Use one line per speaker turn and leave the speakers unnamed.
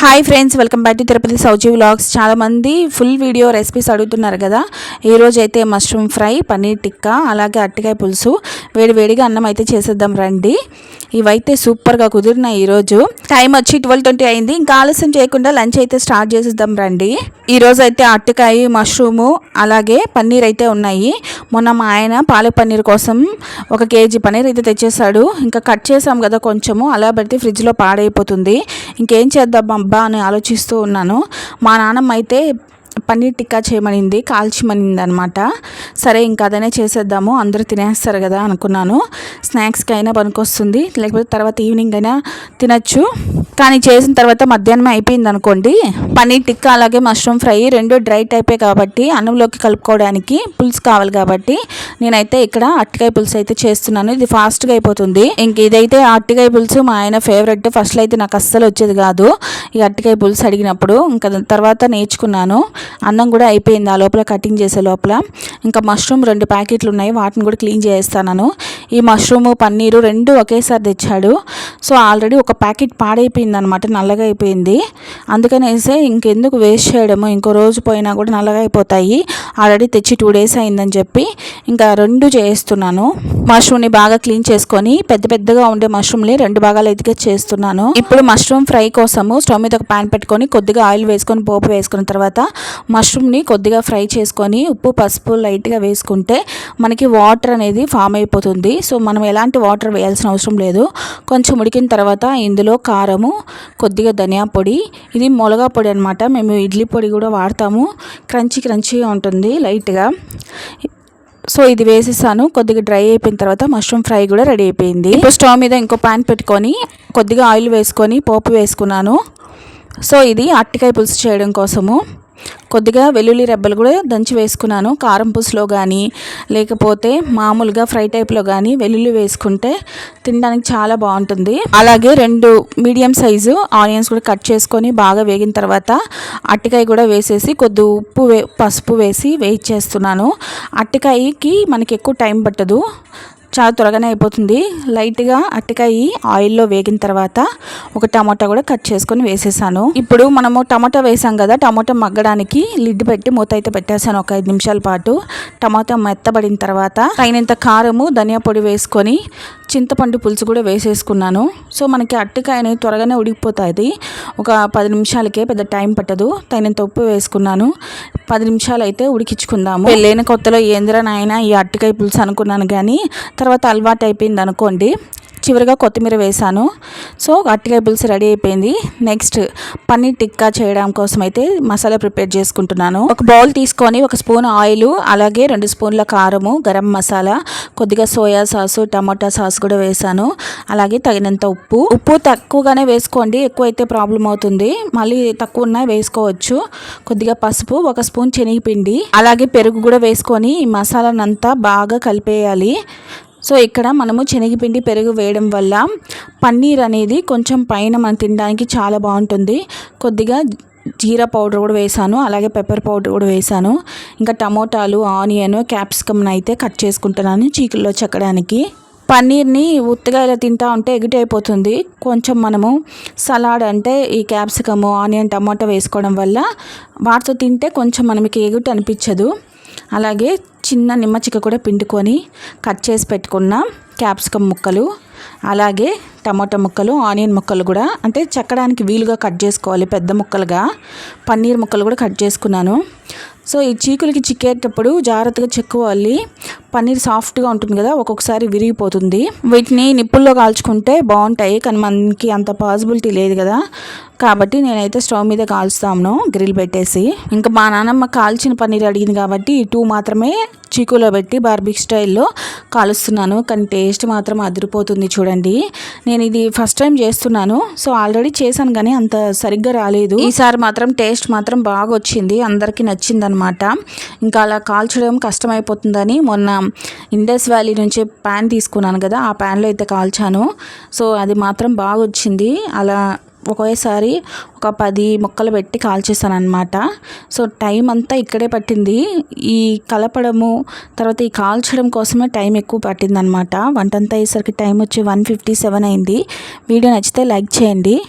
Hi friends welcome back to Tirupati Souji vlogs చాలామంది full video recipes అడుగుతున్నారు కదా. ఈరోజు అయితే మష్రూమ్ ఫ్రై పన్నీర్ టిక్కా అలాగే అట్టికాయ పులుసు. వేడి వేడిగా అన్నం అయితే చేసేద్దాం రండి. ఇవైతే సూపర్గా కుదిరినాయి ఈరోజు. టైం వచ్చి ట్వెల్వ్ ట్వంటీ అయింది. ఇంకా ఆలస్యం చేయకుండా లంచ్ అయితే స్టార్ట్ చేసేద్దాం రండి. ఈరోజు అయితే అట్టికాయ మష్రూము అలాగే పన్నీర్ అయితే ఉన్నాయి. మొన్న మా ఆయన పాలక్ పన్నీర్ కోసం ఒక కేజీ పన్నీర్ అయితే తెచ్చేసాడు ఇంకా కట్ చేసాం కదా కొంచెము అలా పెడితే ఫ్రిడ్జ్లో పాడైపోతుంది. ఇంకేం చేద్దాం అబ్బా అని ఆలోచిస్తూ ఉన్నాను. మా నాన్నమ్మ అయితే పన్నీర్ టిక్కా చేయమనింది కాల్చిమనింది అనమాట సరే ఇంకా అదనే చేసేద్దాము అందరూ తినేస్తారు కదా అనుకున్నాను. స్నాక్స్కి అయినా పనికొస్తుంది లేకపోతే తర్వాత ఈవినింగ్ అయినా తినచ్చు. కానీ చేసిన తర్వాత మధ్యాహ్నం అయిపోయింది అనుకోండి పన్నీర్ టిక్కా అలాగే మష్రూమ్ ఫ్రై రెండు డ్రై టైపే కాబట్టి అన్నంలోకి కలుపుకోవడానికి పులుసు కావాలి కాబట్టి నేనైతే ఇక్కడ అట్టికాయ పులుసు అయితే చేస్తున్నాను. ఇది ఫాస్ట్గా అయిపోతుంది. ఇంక ఇదైతే అట్టికాయ పులుసు మా ఆయన ఫేవరెట్. ఫస్ట్లో అయితే నాకు అస్సలు వచ్చేది కాదు. ఈ అట్టికాయ పులుసు అడిగినప్పుడు ఇంకా తర్వాత నేర్చుకున్నాను. అన్నం కూడా అయిపోయింది. ఆ లోపల కటింగ్ చేసే లోపల ఇంకా మష్రూమ్ రెండు ప్యాకెట్లు ఉన్నాయి. వాటిని కూడా క్లీన్ చేస్తాను ఈ మష్రూమ్ పన్నీరు రెండు ఒకేసారి తెచ్చాడు. సో ఆల్రెడీ ఒక ప్యాకెట్ పాడైపోయింది అనమాట నల్లగా అయిపోయింది. అందుకనేసే ఇంకెందుకు వేస్ట్ చేయడము? ఇంకో రోజు పోయినా కూడా నల్లగా అయిపోతాయి. ఆల్రెడీ తెచ్చి టూ డేస్ అయిందని చెప్పి ఇంకా రెండు చేస్తున్నాను. మష్రూమ్ని బాగా క్లీన్ చేసుకొని పెద్ద పెద్దగా ఉండే మష్రూమ్ని రెండు భాగాలు ఎదిగే చేస్తున్నాను. ఇప్పుడు మష్రూమ్ ఫ్రై కోసము స్టవ్ మీద ఒక ప్యాన్ పెట్టుకొని కొద్దిగా ఆయిల్ వేసుకొని పోపు వేసుకున్న తర్వాత మష్రూమ్ని కొద్దిగా ఫ్రై చేసుకొని ఉప్పు పసుపు లైట్గా వేసుకుంటే మనకి వాటర్ అనేది ఫామ్ అయిపోతుంది. సో మనం ఎలాంటి వాటర్ వేయాల్సిన అవసరం లేదు. కొంచెం ఉడికిన తర్వాత ఇందులో కారము కొద్దిగా ధనియా పొడి. ఇది మొలగా పొడి అనమాట మేము ఇడ్లీ పొడి కూడా వాడతాము. క్రంచీ క్రంచీగా ఉంటుంది లైట్గా. సో ఇది వేసేసాను. కొద్దిగా డ్రై అయిపోయిన తర్వాత మష్రూమ్ ఫ్రై కూడా రెడీ అయిపోయింది. ఇప్పుడు స్టవ్ మీద ఇంకో ప్యాన్ పెట్టుకొని కొద్దిగా ఆయిల్ వేసుకొని పోపు వేసుకున్నాను. సో ఇది అట్టికాయ పులుసు చేయడం కోసము. కొద్దిగా వెల్లుల్లి రెబ్బలు కూడా దంచి వేసుకున్నాను. కారం పులుసులో కానీ లేకపోతే మామూలుగా ఫ్రై టైప్లో కానీ వెల్లుల్లి వేసుకుంటే తినడానికి చాలా బాగుంటుంది. అలాగే రెండు మీడియం సైజు ఆనియన్స్ కూడా కట్ చేసుకొని బాగా వేగిన తర్వాత అట్టికాయ కూడా వేసేసి కొద్ది ఉప్పు వే పసుపు వేసి వేయించేస్తున్నాను. అట్టికాయకి మనకి ఎక్కువ టైం పట్టదు. చాలా త్వరగానే అయిపోతుంది. లైట్గా అట్టకాయి ఆయిల్లో వేగిన తర్వాత ఒక టమాటా కూడా కట్ చేసుకొని వేసేసాను. ఇప్పుడు మనము టమాటా వేసాం కదా టమాటా మగ్గడానికి లిడ్ పెట్టి మూత అయితే పెట్టేసాను ఒక ఐదు నిమిషాల పాటు. టమాటా మెత్తబడిన తర్వాత తగినంత కారము ధనియా పొడి వేసుకొని చింతపండు పులుసు కూడా వేసేసుకున్నాను. సో మనకి అట్టకాయ అనేది త్వరగానే ఉడికిపోతుంది. ఒక పది నిమిషాలకే పెద్ద టైం పట్టదు. తగినంత ఉప్పు వేసుకున్నాను. పది నిమిషాలు అయితే ఉడికించుకుందాము. పెళ్ళైన కొత్తలో ఏందిరా నాయన ఈ అట్టకాయ పులుసు అనుకున్నాను కానీ తర్వాత అలవాటు అయిపోయింది అనుకోండి చివరిగా కొత్తిమీర వేసాను సో అట్టికాయ పులుసు రెడీ అయిపోయింది. నెక్స్ట్ పన్నీర్ టిక్కా చేయడం కోసం అయితే మసాలా ప్రిపేర్ చేసుకుంటున్నాను. ఒక బౌల్ తీసుకొని ఒక స్పూన్ ఆయిల్ అలాగే రెండు స్పూన్ల కారము గరం మసాలా కొద్దిగా సోయా సాసు టమాటా సాస్ కూడా వేసాను అలాగే తగినంత ఉప్పు. ఉప్పు తక్కువగానే వేసుకోండి ఎక్కువ అయితే ప్రాబ్లం అవుతుంది. మళ్ళీ తక్కువ ఉన్నా వేసుకోవచ్చు. కొద్దిగా పసుపు ఒక స్పూన్ శనగపిండి అలాగే పెరుగు కూడా వేసుకొని ఈ మసాలానంతా బాగా కలిపేయాలి. సో ఇక్కడ మనము శనగపిండి పెరుగు వేయడం వల్ల పన్నీర్ అనేది కొంచెం పైన మనం తినడానికి చాలా బాగుంటుంది. కొద్దిగా జీరా పౌడర్ కూడా వేసాను అలాగే పెప్పర్ పౌడర్ కూడా వేసాను. ఇంకా టమోటాలు ఆనియన్ క్యాప్సికమ్ని అయితే కట్ చేసుకుంటున్నాను చీకుల్లో చెక్కడానికి. పన్నీర్ని ఉత్తగా ఇలా తింటా ఉంటే ఎగిటి అయిపోతుంది. కొంచెం మనము సలాడ్ అంటే ఈ క్యాప్సికము ఆనియన్ టమాటా వేసుకోవడం వల్ల వాటితో తింటే కొంచెం మనకి ఎగుటి అనిపించదు. అలాగే చిన్న నిమ్మ చిక్క కూడా పిండుకొని కట్ చేసి పెట్టుకున్న క్యాప్సికమ్ ముక్కలు అలాగే టమాటా ముక్కలు ఆనియన్ ముక్కలు కూడా అంటే చెక్కడానికి వీలుగా కట్ చేసుకోవాలి పెద్ద ముక్కలుగా పన్నీర్ ముక్కలు కూడా కట్ చేసుకున్నాను. సో ఈ చీకులకి చిక్కేటప్పుడు జాగ్రత్తగా చెక్కువాలి పన్నీర్ సాఫ్ట్గా ఉంటుంది కదా ఒక్కొక్కసారి విరిగిపోతుంది. వీటిని నిప్పుల్లో కాల్చుకుంటే బాగుంటాయి కానీ మనకి అంత పాసిబిలిటీ లేదు కదా. కాబట్టి నేనైతే స్టవ్ మీద కాల్చుతాను గ్రిల్ పెట్టేసి. ఇంకా మా నాన్నమ్మ కాల్చిన పన్నీర్ అడిగింది కాబట్టి ఈ టూ మాత్రమే చీకులో పెట్టి బార్బిక్ స్టైల్లో కాలుస్తున్నాను కానీ టేస్ట్ మాత్రం అదిరిపోతుంది చూడండి. నేను ఇది ఫస్ట్ టైం చేస్తున్నాను సో ఆల్రెడీ చేశాను కానీ అంత సరిగ్గా రాలేదు. ఈసారి మాత్రం టేస్ట్ మాత్రం బాగా వచ్చింది అందరికీ నచ్చింది అనమాట ఇంకా అలా కాల్చడం కష్టమైపోతుందని మొన్న ఇండస్ వ్యాలీ నుంచి ప్యాన్ తీసుకున్నాను కదా ఆ ప్యాన్లో అయితే కాల్చాను. సో అది మాత్రం బాగా వచ్చింది అలా ఒకేసారి ఒక పది మొక్కలు పెట్టి కాల్చేసాను అనమాట సో టైం అంతా ఇక్కడే పట్టింది. ఈ కలపడము తర్వాత ఈ కాల్చడం కోసమే టైం ఎక్కువ పట్టిందనమాట వంట వంటంతా అయ్యేసరికి టైం వచ్చి వన్ ఫిఫ్టీ సెవెన్ అయింది. వీడియో నచ్చితే లైక్ చేయండి.